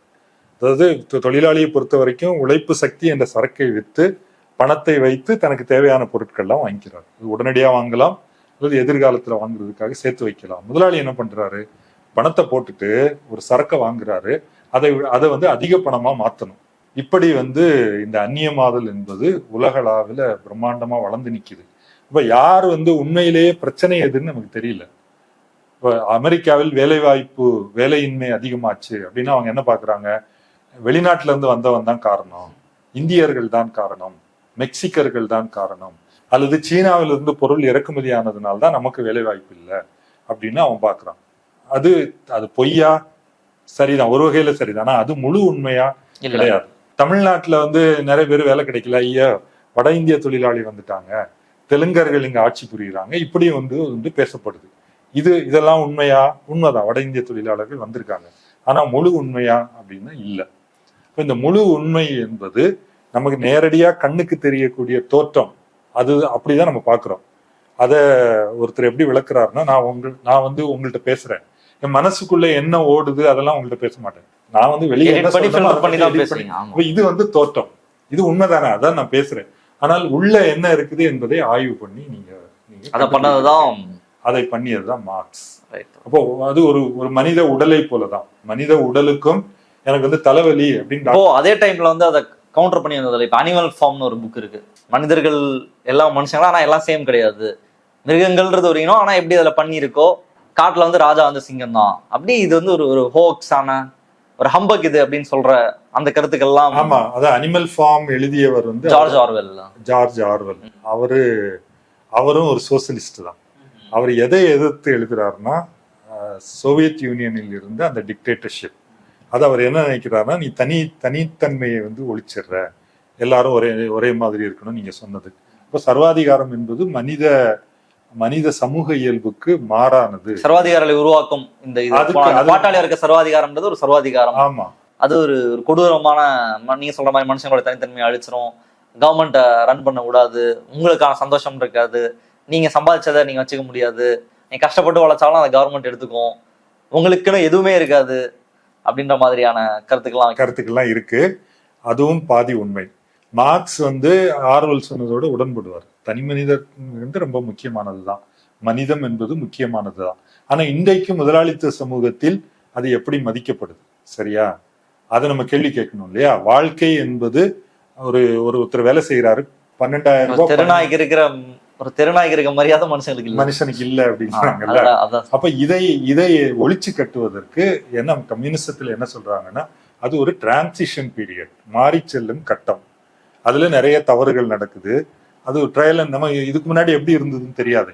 அதாவது தொழிலாளியை பொறுத்த வரைக்கும் உழைப்பு சக்தி என்ற சரக்கை விற்று பணத்தை வைத்து தனக்கு தேவையான பொருட்கள்லாம் வாங்கிக்கிறார். இது உடனடியாக வாங்கலாம் அல்லது எதிர்காலத்தில் வாங்குறதுக்காக சேர்த்து வைக்கலாம். முதலாளி என்ன பண்ணுறாரு பணத்தை போட்டுட்டு ஒரு சரக்கை வாங்குறாரு. அதை வி- அதை வந்து அதிக பணமாக மாற்றணும் இப்படி வந்து இந்த அந்நியமாதல் என்பது உலகளாவில் பிரம்மாண்டமா வளர்ந்து நிக்குது. இப்ப யார் வந்து உண்மையிலேயே பிரச்சனை எதுன்னு நமக்கு தெரியல. இப்ப அமெரிக்காவில் வேலைவாய்ப்பு வேலையின்மை அதிகமாச்சு அப்படின்னா அவங்க என்ன பாக்குறாங்க? வெளிநாட்டுல இருந்து வந்தவன் தான் காரணம். இந்தியர்கள் தான் காரணம். மெக்சிக்கர்கள் தான் காரணம். அல்லது சீனாவில இருந்து பொருள் இறக்குமதி ஆனதுனால தான் நமக்கு வேலை வாய்ப்பு இல்லை அப்படின்னு அவன் பார்க்கறான் அது அது பொய்யா? சரிதான். ஒரு வகையில சரிதான். ஆனா அது முழு உண்மையா? கிடையாது. தமிழ்நாட்டுல வந்து நிறைய பேர் வேலை கிடைக்கல. ஐயா வட இந்திய தொழிலாளி வந்துட்டாங்க. தெலுங்கர்கள் இங்க ஆட்சி புரியுறாங்க. இப்படி வந்து வந்து பேசப்படுது. இது இதெல்லாம் உண்மையா? உண்மைதான். வட இந்திய தொழிலாளர்கள் வந்திருக்காங்க. ஆனா முழு உண்மையா அப்படின்னா இல்ல. இப்போ இந்த முழு உண்மை என்பது நமக்கு நேரடியா கண்ணுக்கு தெரியக்கூடிய தோற்றம். அது அப்படிதான் நம்ம பாக்குறோம் அத ஒருத்தர் எப்படி விளக்குறாருன்னா நான் உங்க நான் வந்து உங்கள்ட்ட பேசுறேன். என் மனசுக்குள்ள என்ன ஓடுது அதெல்லாம் உங்கள்கிட்ட பேச மாட்டேன். நான் வந்து வெளியே இது வந்து தோற்றம். இது உண்மைதானே? அதான் நான் பேசுறேன். ஆனால் உள்ள என்ன இருக்குது என்பதை ஆய்வு பண்ணி நீங்க அதை பண்ணதுதான் அதை பண்ணியதுதான் மார்க்ஸ். அப்போ அது ஒரு ஒரு மனித உடலை போலதான். மனித உடலுக்கும் எனக்கு வந்து தலைவலி அப்படின்னு இப்போ அதே டைம்ல வந்து அதை கவுண்டர் பண்ணி வந்ததுல இப்ப அனிமல் ஃபார்ம்னு ஒரு புக் இருக்கு. மனிதர்கள் எல்லாம் மனுஷங்களா ஆனா எல்லாம் சேம் கிடையாது. மிருகங்கள்ன்றது ஒரு இனம் ஆனா எப்படி அதுல பண்ணியிருக்கோ காட்டுல வந்து ராஜா வந்து சிங்கம் தான் அப்படி இது வந்து ஒரு ஒரு ஹோக்ஸான ஒரு ஹம்பக் இது அப்படின்னு சொல்ற அந்த கருத்துக்கள்லாம் ஆமா அதான் அனிமல் ஃபார்ம் எழுதியவர் வந்து ஜார்ஜ் ஆர்வெல் ஜார்ஜ் ஆர்வல் அவரு அவரும் ஒரு சோசியலிஸ்ட் தான். அவர் எதை எதிர்த்து எழுதுறாருன்னா சோவியத் யூனியனில் இருந்து அந்த டிக்டேட்டர்ஷிப் அது அவர் என்ன நினைக்கிறாருன்னா நீ தனி தனித்தன்மையை வந்து ஒழிச்சிடுற. எல்லாரும் ஒரே ஒரே மாதிரி இருக்கணும் நீங்க சொன்னது இப்போ சர்வாதிகாரம் என்பது மனித மனித சமூக இயல்புக்கு மாறானது. சர்வாதிகாரங்களை உருவாக்கும் இந்த இது. அதுக்கு- அந்த அது- பாட்டாளியா இருக்க சர்வாதிகாரம்ன்றது ஒரு சர்வாதிகாரம். ஆமா. அது ஒரு கொடூரமான நீங்க சொல்ற மாதிரி மனுஷங்களோட தனித்தன்மையை அழிச்சிரும். கவர்மெண்ட்டை ரன் பண்ண கூடாது உங்களுக்கான சந்தோஷம் இருக்காது. நீங்க சம்பாதிச்சதை நீங்க வச்சுக்க முடியாது. நீங்க கஷ்டப்பட்டு வளர்ச்சாலும் அந்த கவர்மெண்ட் எடுத்துக்கும். உங்களுக்குன்னு எதுவுமே இருக்காது. அப்படின்ற மாதிரியான கருத்துக்கெல்லாம் கருத்துக்கள்லாம் இருக்கு. அதுவும் பாதி உண்மை. மார்க்ஸ் வந்து ஆர்வல் சொன்னதோட உடன்படுவார். தனி மனிதர் வந்து ரொம்ப முக்கியமானதுதான். மனிதம் என்பது முக்கியமானதுதான். ஆனா இன்றைக்கு முதலாளித்துவ சமூகத்தில் அது எப்படி மதிக்கப்படுது? சரியா? அதை நம்ம கேள்வி கேட்கணும் இல்லையா? வாழ்க்கை என்பது ஒரு ஒரு ஒருத்தர் வேலை செய்யறாரு பன்னெண்டாயிரம் ரூபாய் தெருநாய்க்கு இருக்கிற ஒரு தெருநாய்க்கு இருக்க மரியாதை இல்ல. மனுஷனுக்கு இல்ல அப்படின்றாங்கல்ல? அப்ப இதை இதை ஒழிச்சு கட்டுவதற்கு என்ன கம்யூனிசத்துல என்ன சொல்றாங்கன்னா அது ஒரு டிரான்சிஷன் பீரியட் மாறி செல்லும் கட்டம். அதுல நிறைய தவறுகள் நடக்குது. அது ட்ரையல் நம்ம இதுக்கு முன்னாடி எப்படி இருந்ததுன்னு தெரியாது.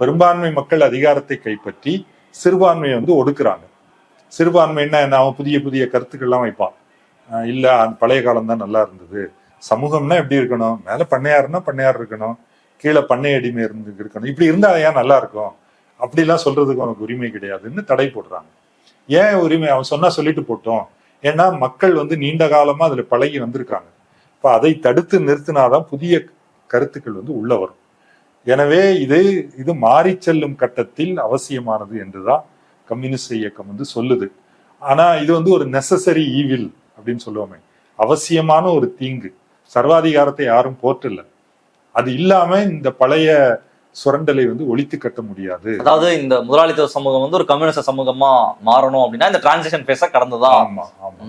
பெரும்பான்மை மக்கள் அதிகாரத்தை கைப்பற்றி சிறுபான்மையை வந்து ஒடுக்குறாங்க. சிறுபான்மைன்னா என்ன? அவன் புதிய புதிய கருத்துக்கள்லாம் வைப்பான். இல்லை பழைய காலம் தான் நல்லா இருந்தது. சமூகம்னா எப்படி இருக்கணும்? மேலே பண்ணையாருன்னா பண்ணையார் இருக்கணும். கீழே பண்ணை அடிமை இருந்து இருக்கணும். இப்படி இருந்தால் ஏன் நல்லா இருக்கும்? அப்படிலாம் சொல்றதுக்கு உனக்கு உரிமை கிடையாதுன்னு தடை போடுறாங்க. ஏன் உரிமை? அவன் சொன்னா சொல்லிட்டு போட்டோம். ஏன்னா மக்கள் வந்து நீண்ட காலமா அதுல பழகி வந்திருக்காங்க. இப்போ அதை தடுத்து நிறுத்தினாதான் புதிய கருத்துக்கள் வந்து உள்ள வரும். எனவே இது இது மாறி செல்லும் கட்டத்தில் அவசியமானது என்றுதான் கம்யூனிஸ்ட் இயக்கம் வந்து சொல்லுது. ஆனா இது வந்து ஒரு நெசசரி ஈவில் அப்படின்னு சொல்லுவோமே. அவசியமான ஒரு தீங்கு. சர்வாதிகாரத்தை யாரும் போற்றல. அது இல்லாம இந்த பழைய சுரண்டலை வந்து ஒழித்து கட்ட முடியாது. அதாவது இந்த முதலாளித்துவ சமூகம் வந்து ஒரு கம்யூனிஸ்ட் சமூகமா மாறணும் அப்படின்னா இந்த டிரான்சிஷன் ஃபேஸ கடந்துதான். ஆமா ஆமா.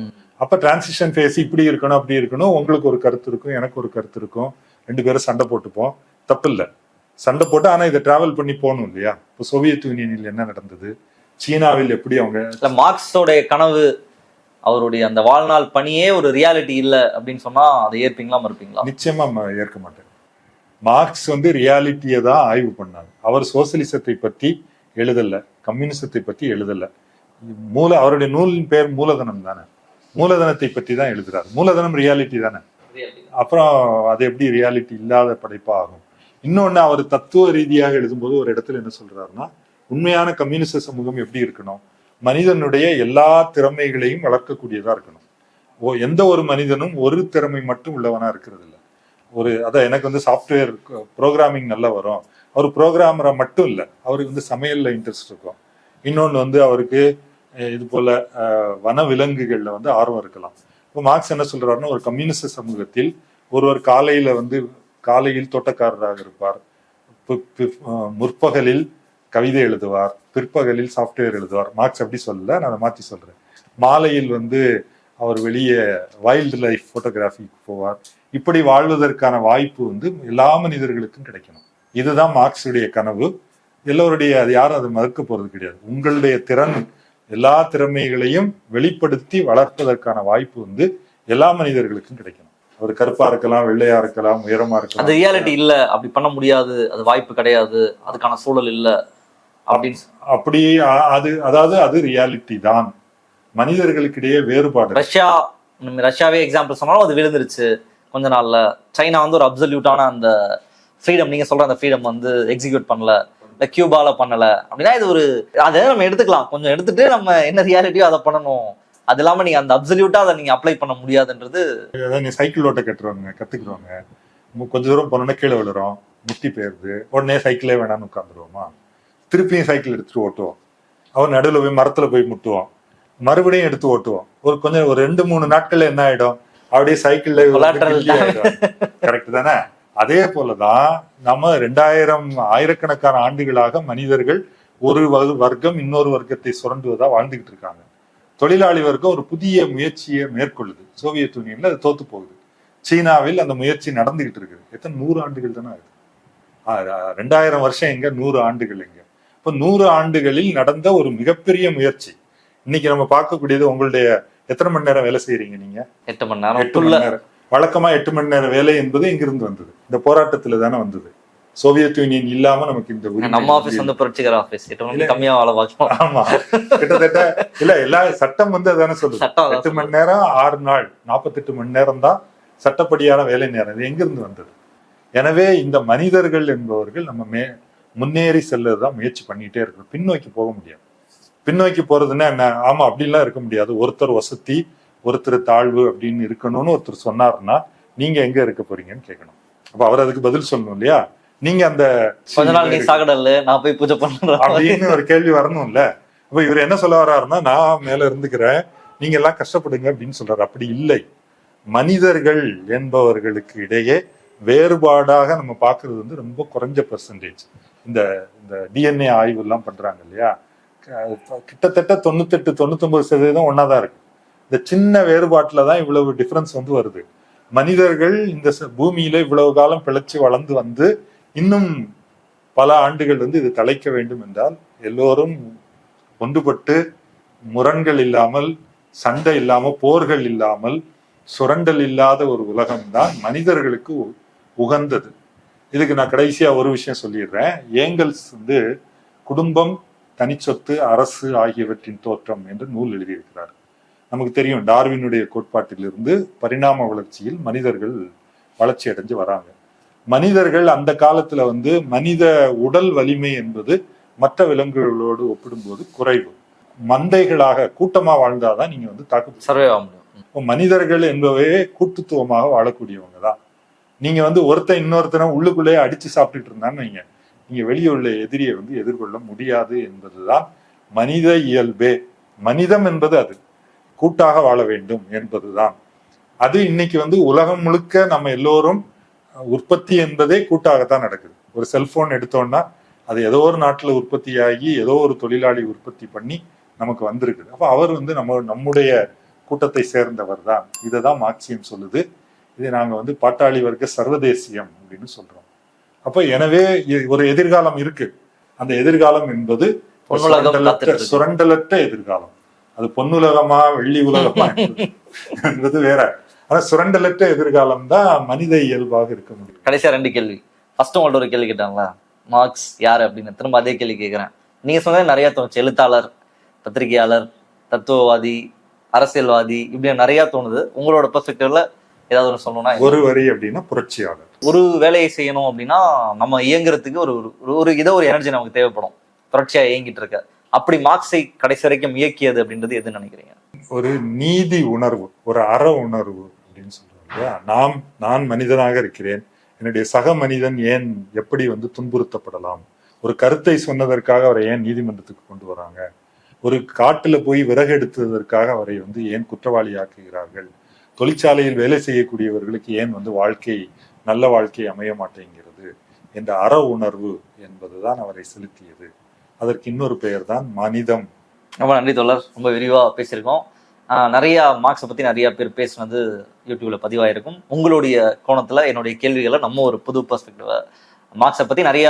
அப்ப டிரான்சிஷன் ஃபேஸ் இப்படி இருக்கணும் அப்படி இருக்கணும். உங்களுக்கு ஒரு கருத்து இருக்கும் எனக்கு ஒரு கருத்து இருக்கும். ரெண்டு பேரும் சண்டை போட்டுப்போம். தப்பு இல்ல சண்டை போட்டு ஆனா இதை டிராவல் பண்ணி போகணும் இல்லையா? இப்போ சோவியத் யூனியனில் என்ன நடந்தது? சீனாவில் எப்படி அவங்க இல்ல மார்க்ஸோடைய கனவு அவருடைய அந்த வாழ்நாள் பணியே ஒரு ரியாலிட்டி இல்ல அப்படின்னு சொன்னா அதை ஏற்பீங்களா மறுப்பீங்களா? நிச்சயமா ஏற்க மாட்டேன். மார்க்ஸ் வந்து ரியாலிட்டியை தான் ஆய்வு பண்ணாங்க. அவர் சோசியலிசத்தை பத்தி எழுதல. கம்யூனிசத்தை பத்தி எழுதல. மூல அவருடைய நூலின் பேர் மூலதனம் தானே மூலதனத்தை பத்தி தான் எழுதுறாரு. மூலதனம் ரியாலிட்டி தானே? அப்புறம் அது எப்படி ரியாலிட்டி இல்லாத படைப்பா ஆகும் இன்னொன்னு அவர் தத்துவ ரீதியாக எழுதும்போது ஒரு இடத்துல என்ன சொல்றாருன்னா உண்மையான கம்யூனிச சமூகம் எப்படி இருக்கணும்? மனிதனுடைய எல்லா திறமைகளையும் வளர்க்கக்கூடியதா இருக்கணும். ஓ எந்த ஒரு மனிதனும் ஒரு திறமை மட்டும் உள்ளவனா இருக்கிறது இல்ல ஒரு அதான் எனக்கு வந்து சாஃப்ட்வேர் ப்ரோக்ராமிங் நல்லா வரும். அவர் ப்ரோக்ராமரா மட்டும் இல்ல அவருக்கு வந்து சமையல்ல இன்ட்ரெஸ்ட் இருக்கும். இன்னொன்னு வந்து அவருக்கு இது போல வன விலங்குகள்ல வந்து ஆர்வம் இருக்கலாம். இப்போ மார்க்ஸ் என்ன சொல்றாருன்னா ஒரு கம்யூனிஸ்ட் சமூகத்தில் ஒருவர் காலையில வந்து காலையில் தோட்டக்காரராக இருப்பார். முற்பகலில் கவிதை எழுதுவார். பிற்பகலில் சாஃப்ட்வேர் எழுதுவார். மார்க்ஸ் அப்படி சொல்லல நான் அதை மாற்றி சொல்றேன். மாலையில் வந்து அவர் வெளியே வைல்டு லைஃப் போட்டோகிராஃபிக்கு போவார். இப்படி வாழ்வதற்கான வாய்ப்பு வந்து எல்லா மனிதர்களுக்கும் கிடைக்கணும். இதுதான் மார்க்ஸுடைய கனவு. எல்லோருடைய அது யாரும் அதை மறுக்க போறது கிடையாது. உங்களுடைய திறன் எல்லா திறமைகளையும் வெளிப்படுத்தி வளர்ப்பதற்கான வாய்ப்பு வந்து எல்லா மனிதர்களுக்கும் கிடைக்கணும். அவர் கருப்பா இருக்கலாம் வெள்ளையா இருக்கலாம் உயரமா அது இருக்கலாம் ரியாலிட்டி இல்ல அப்படி பண்ண முடியாது அது வாய்ப்பு கிடையாது அதுக்கான சூழல் இல்ல அப்படின்னு அப்படி அது அதாவது அது ரியாலிட்டி தான். மனிதர்களுக்கிடையே வேறுபாடு. ரஷ்யா ரஷ்யாவே எக்ஸாம்பிள் சொன்னாலும் அது விழுந்துருச்சு கொஞ்ச நாள்ல. சைனா வந்து ஒரு அப்சல்யூட்டான அந்த ஃப்ரீடம் நீங்க சொல்ற அந்த ஃப்ரீடம் வந்து எக்ஸிக்யூட் பண்ணல. இல்ல கியூபால பண்ணல. அப்படின்னா இது ஒரு அதை நம்ம எடுத்துக்கலாம். கொஞ்சம் எடுத்துட்டு நம்ம என்ன ரியாலிட்டியோ அதை பண்ணணும். அது இல்லாம நீங்க அந்த அப்சல்யூட்டா அதை நீங்க அப்ளை பண்ண முடியாதுன்றது அதாவது நீ சைக்கிள் ஓட்ட கட்டுறவங்க கத்துக்கிறவங்க மு- கொஞ்ச தூரம் போனோன்னா கீழே விழுறோம் முட்டி போயிருது உடனே சைக்கிளே வேணாம்னு உட்காந்துருவோமா திருப்பியும் சைக்கிள் எடுத்துட்டு ஓட்டுவோம். அவர் நடுவில் போய் மரத்துல போய் முட்டுவோம். மறுபடியும் எடுத்து ஓட்டுவோம். ஒரு கொஞ்சம் ஒரு ரெண்டு மூணு நாட்கள்ல என்ன ஆயிடும்? அப்படியே சைக்கிள்ல கரெக்ட் தானே? அதே போலதான் நம்ம ரெண்டாயிரம் ஆயிரக்கணக்கான ஆண்டுகளாக மனிதர்கள் ஒரு வர்க்கம் இன்னொரு வர்க்கத்தை சுரண்டுவதா வாழ்ந்துகிட்டு இருக்காங்க. தொழிலாளி வர்க்கம் ஒரு புதிய முயற்சியை மேற்கொள்ளுது. சோவியத் யூனியன்ல அது தோத்து போகுது. சீனாவில் அந்த முயற்சி நடந்துகிட்டு இருக்குது. எத்தனை நூறு ஆண்டுகள் தானே ஆகுது ரெண்டாயிரம் வருஷம் எங்க? நூறு ஆண்டுகள் எங்க? இப்ப நூறு ஆண்டுகளில் நடந்த ஒரு மிகப்பெரிய முயற்சி. இன்னைக்கு நம்ம பார்க்கக்கூடியது உங்களுடைய எத்தனை மணி நேரம் வேலை செய்யறீங்க நீங்க? எட்டு மணி நேரம். எட்டு மணி நேரம். வழக்கமா எட்டு மணி நேரம் வேலை என்பது இங்கிருந்து வந்தது. இந்த போராட்டத்துல தானே வந்தது. சோவியத் யூனியன் இல்லாம நமக்கு இந்த நம்ம ஆபீஸ் வந்து புரட்சிகர ஆபீஸ் கம்மியா வேலை பார்க்கலாம் ஆமா. கிட்டத்தட்ட இல்ல எல்லா சட்டம் வந்து அதானே சொல்லுது. எட்டு மணி நேரம் ஆறு நாள் நாற்பத்தெட்டு மணி நேரம் தான் சட்டப்படியான வேலை நேரம். இது எங்கிருந்து வந்தது? எனவே இந்த மனிதர்கள் என்பவர்கள் நம்ம மே முன்னேறி செல்லதான் முயற்சி பண்ணிட்டே இருக்கணும் பின்னோக்கி போக முடியாது. பின்னோக்கி போறதுன்னா என்ன? ஆமா அப்படிலாம் இருக்க முடியாது. ஒருத்தர் வசதி ஒருத்தர் தாழ்வு அப்படின்னு இருக்கணும்னு ஒருத்தர் சொன்னாருன்னா நீங்க எங்க இருக்க போறீங்கன்னு கேட்கணும். அப்ப அவர் அதுக்கு பதில் சொல்லணும் இல்லையா? நீங்க அந்த கொஞ்ச நாள் நீ சாகடல்ல நான் போய் பூஜை பண்றேன் அப்படின்னு ஒரு கேள்வி வரணும்ல. அப்ப இவர் என்ன சொல்ல வர்றாருன்னா நான் மேல இருந்துக்கிறேன் நீங்க எல்லாம் கஷ்டப்படுங்க அப்படின்னு சொல்றாரு. அப்படி இல்லை. மனிதர்கள் என்பவர்களுக்கு இடையே வேறுபாடாக நம்ம பார்க்கிறது வந்து ரொம்ப குறைஞ்ச பெர்சன்டேஜ் இந்த இந்த டிஎன்ஏ ஆய்வு எல்லாம் பண்றாங்க இல்லையா? கிட்டத்தட்ட தொண்ணூத்தெட்டு தொண்ணூத்தொன்பது சதவீதம் ஒன்னாதான் இருக்கு. இந்த சின்ன வேறுபாட்டில் தான் இவ்வளவு டிஃப்ரென்ஸ் வந்து வருது. மனிதர்கள் இந்த பூமியில இவ்வளவு காலம் பிழைச்சு வளர்ந்து வந்து இன்னும் பல ஆண்டுகள் வந்து இது தலைக்க வேண்டும் என்றால் எல்லோரும் ஒன்றுபட்டு முரண்கள் இல்லாமல் சண்டை இல்லாமல் போர்கள் இல்லாமல் சுரண்டல் இல்லாத ஒரு உலகம்தான் மனிதர்களுக்கு உகந்தது. இதுக்கு நான் கடைசியா ஒரு விஷயம் சொல்லிடுறேன். ஏங்கல்ஸ் வந்து குடும்பம் தனிச்சொத்து அரசு ஆகியவற்றின் தோற்றம் என்று நூல் எழுதியிருக்கிறார். நமக்கு தெரியும் டார்வினுடைய கோட்பாட்டிலிருந்து பரிணாம வளர்ச்சியில் மனிதர்கள் வளர்ச்சி அடைஞ்சு வராங்க. மனிதர்கள் அந்த காலத்துல வந்து மனித உடல் வலிமை என்பது மற்ற விலங்குகளோடு ஒப்பிடும்போது குறைவு. மந்தைகளாக கூட்டமா வாழ்ந்தாதான் நீங்க வந்து தாக்கு சர்வே ஆக முடியும் மனிதர்கள் என்பவே கூட்டுத்துவமாக வாழக்கூடியவங்க தான். நீங்க வந்து ஒருத்தன் இன்னொருத்தனை உள்ளுக்குள்ளேயே அடிச்சு சாப்பிட்டுட்டு இருந்தான்னு வைங்க. நீங்க வெளியே உள்ள எதிரியை வந்து எதிர்கொள்ள முடியாது என்பதுதான் மனித இயல்பே. மனிதம் என்பது அது. கூட்டாக வாழ வேண்டும் என்பதுதான். அது இன்னைக்கு வந்து உலகம் முழுக்க நம்ம எல்லோரும் உற்பத்தி என்பதே கூட்டாகத்தான் நடக்குது. ஒரு செல்போன் எடுத்தோம்னா அது ஏதோ ஒரு நாட்டுல உற்பத்தியாகி ஏதோ ஒரு தொழிலாளி உற்பத்தி பண்ணி நமக்கு வந்திருக்குது. அப்ப அவர் வந்து நம்ம நம்முடைய கூட்டத்தை சேர்ந்தவர் தான். இதை தான் மார்க்சியம் சொல்லுது. இதை நாங்க வந்து பாட்டாளி வர்க்க சர்வதேசியம் அப்படின்னு சொல்றோம். அப்ப எனவே ஒரு எதிர்காலம் இருக்கு. அந்த எதிர்காலம் என்பது. சுரண்டலற்ற எதிர்காலம். அது பொன்னுலகமா வெள்ளி உலகமா என்பது- வேற. ஆனா சுரண்டலற்ற எதிர்காலம் தான் மனித இயல்பாக இருக்க முடியும். கடைசியா ரெண்டு கேள்வி. ஃபர்ஸ்ட் உங்கள்ட்ட ஒரு கேள்வி கேட்டாங்களா? மார்க்ஸ் யார் அப்படின்னு? திரும்ப அதே கேள்வி கேட்குறேன் நீங்க சொன்னது நிறைய தோணுச்சு. எழுத்தாளர் பத்திரிகையாளர் தத்துவவாதி அரசியல்வாதி இப்படி நிறைய தோணுது. உங்களோட பெர்ஸ்பெக்டிவ்ல ஏதாவது ஒன்று சொல்லணும்னா ஒரு வரி அப்படின்னா புரட்சியாளர். ஒரு வேலையை செய்யணும் அப்படின்னா நம்ம இயங்குறதுக்கு ஒரு ஒரு- இதோ ஒரு எனர்ஜி நமக்கு தேவைப்படும். தொடர்ச்சியா இயங்கிட்டு இருக்க. அப்படி மார்க்ஸை கடைசி வரைக்கும் இயக்கியது அப்படின்றது எது நினைக்கிறீங்க? ஒரு நீதி உணர்வு ஒரு அற உணர்வு அப்படின்னு சொல்றாங்க இல்லையா? நாம் நான் மனிதனாக இருக்கிறேன். என்னுடைய சக மனிதன் ஏன் எப்படி வந்து துன்புறுத்தப்படலாம்? ஒரு கருத்தை சொன்னதற்காக அவரை ஏன் நீதிமன்றத்துக்கு கொண்டு வராங்க? ஒரு காட்டுல போய் விறகு எடுத்ததற்காக அவரை வந்து ஏன் குற்றவாளியாக்குகிறார்கள்? தொழிற்சாலையில் வேலை செய்யக்கூடியவர்களுக்கு ஏன் வந்து வாழ்க்கை நல்ல வாழ்க்கை அமைய மாட்டேங்கிறது? என்ற அற உணர்வு என்பதுதான் அவரை செலுத்தியது. அதற்கு இன்னொரு பெயர் தான் மனிதம். ரொம்ப நன்றி தோழர். ரொம்ப விரிவா பேசியிருக்கோம். நிறைய மார்க்ஸை பத்தி நிறைய பேர் பேசுனது யூடியூப்ல பதிவாயிருக்கும். உங்களுடைய கோணத்துல என்னுடைய கேள்விகளை நம்ம ஒரு புது பெர்ஸ்பெக்டிவ மார்க்ஸை பத்தி நிறைய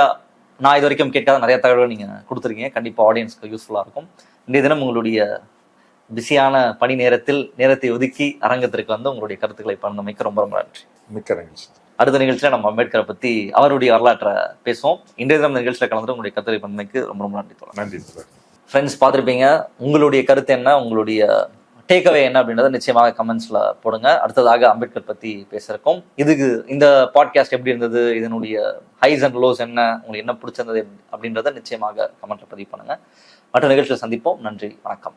நான் இது வரைக்கும் கேட்காத நிறைய தகவல்கள் நீங்க கொடுத்துருக்கீங்க. கண்டிப்பா ஆடியன்ஸ்க்கு யூஸ்ஃபுல்லா இருக்கும். இன்றைய தினம் உங்களுடைய பிஸியான பணி நேரத்தில் நேரத்தை ஒதுக்கி அரங்கத்திற்கு வந்து உங்களுடைய கருத்துக்களை பகிர்ந்தமைக்கு ரொம்ப ரொம்ப நன்றி. மிக்க நன்றி அடுத்த நிகழ்ச்சியில நம்ம அம்பேத்கரை பத்தி அவருடைய வரலாற்றை பேசுவோம். இன்றைய தினம் இந்த நிகழ்ச்சியில கலந்து உங்களுடைய கருத்துக்களை பகிர்ந்தமைக்கு ரொம்ப ரொம்ப நன்றி தோழர். நன்றி ஃப்ரெண்ட்ஸ் பார்த்துருப்பீங்க. உங்களுடைய கருத்து என்ன? உங்களுடைய டேக்அவே என்ன அப்படின்றத நிச்சயமாக கமெண்ட்ஸ்ல போடுங்க. அடுத்ததாக அம்பேத்கர் பத்தி பேசுறோம் இதுக்கு இந்த பாட்காஸ்ட் எப்படி இருந்தது? இதனுடைய ஹைஸ் அண்ட் லோஸ் என்ன? உங்களுக்கு என்ன பிடிச்சிருந்தது அப்படின்றத நிச்சயமாக கமெண்ட்ல பதிவு பண்ணுங்க. மற்ற நிகழ்ச்சியில் சந்திப்போம். நன்றி. வணக்கம்.